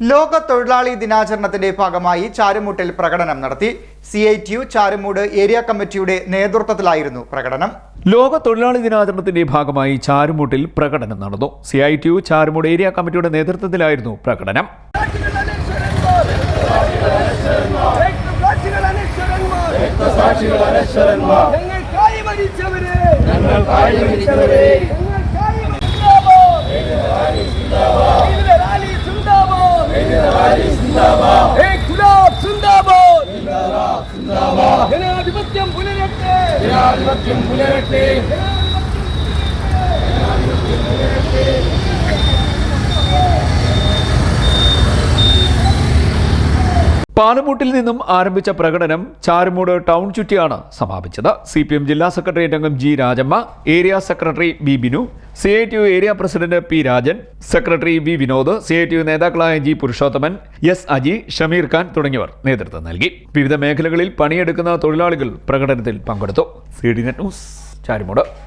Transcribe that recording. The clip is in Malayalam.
ലോക തൊഴിലാളി ദിനാചരണത്തിന്റെ ഭാഗമായി ചാരുമൂട്ടിൽ പ്രകടനം നടത്തി. C I T U Charummood area കമ്മിറ്റിയുടെ നേതൃത്വത്തിലായിരുന്നു പ്രകടനം. ലോക തൊഴിലാളി ദിനാചരണത്തിന്റെ ഭാഗമായി ചാരുമൂട്ടിൽ പ്രകടനം നടന്നു. C I T U Charummood area കമ്മിറ്റിയുടെ നേതൃത്വത്തിലായിരുന്നു പ്രകടനം. സാക്ഷികൾ ജനാധിപത്യം പുലരട്ടെ. ജനാധിപത്യം പുലരട്ടെ. പാലമൂട്ടിൽ നിന്നും ആരംഭിച്ച പ്രകടനം ചാരുമൂട് ടൗൺ ചുറ്റിയാണ് സമാപിച്ചത്. സി പി എം ജില്ലാ സെക്രട്ടേറിയറ്റ് അംഗം G Rajamma area secretary B Binu C I T U area president P Rajan secretary V Vinod C I T U നേതാക്കളായ ജി പുരുഷോത്തമൻ എസ് അജി ഷമീർ ഖാൻ തുടങ്ങിയവർ നേതൃത്വം നൽകി. വിവിധ മേഖലകളിൽ പണിയെടുക്കുന്ന തൊഴിലാളികൾ പ്രകടനത്തിൽ പങ്കെടുത്തു. C D Net News Charummood.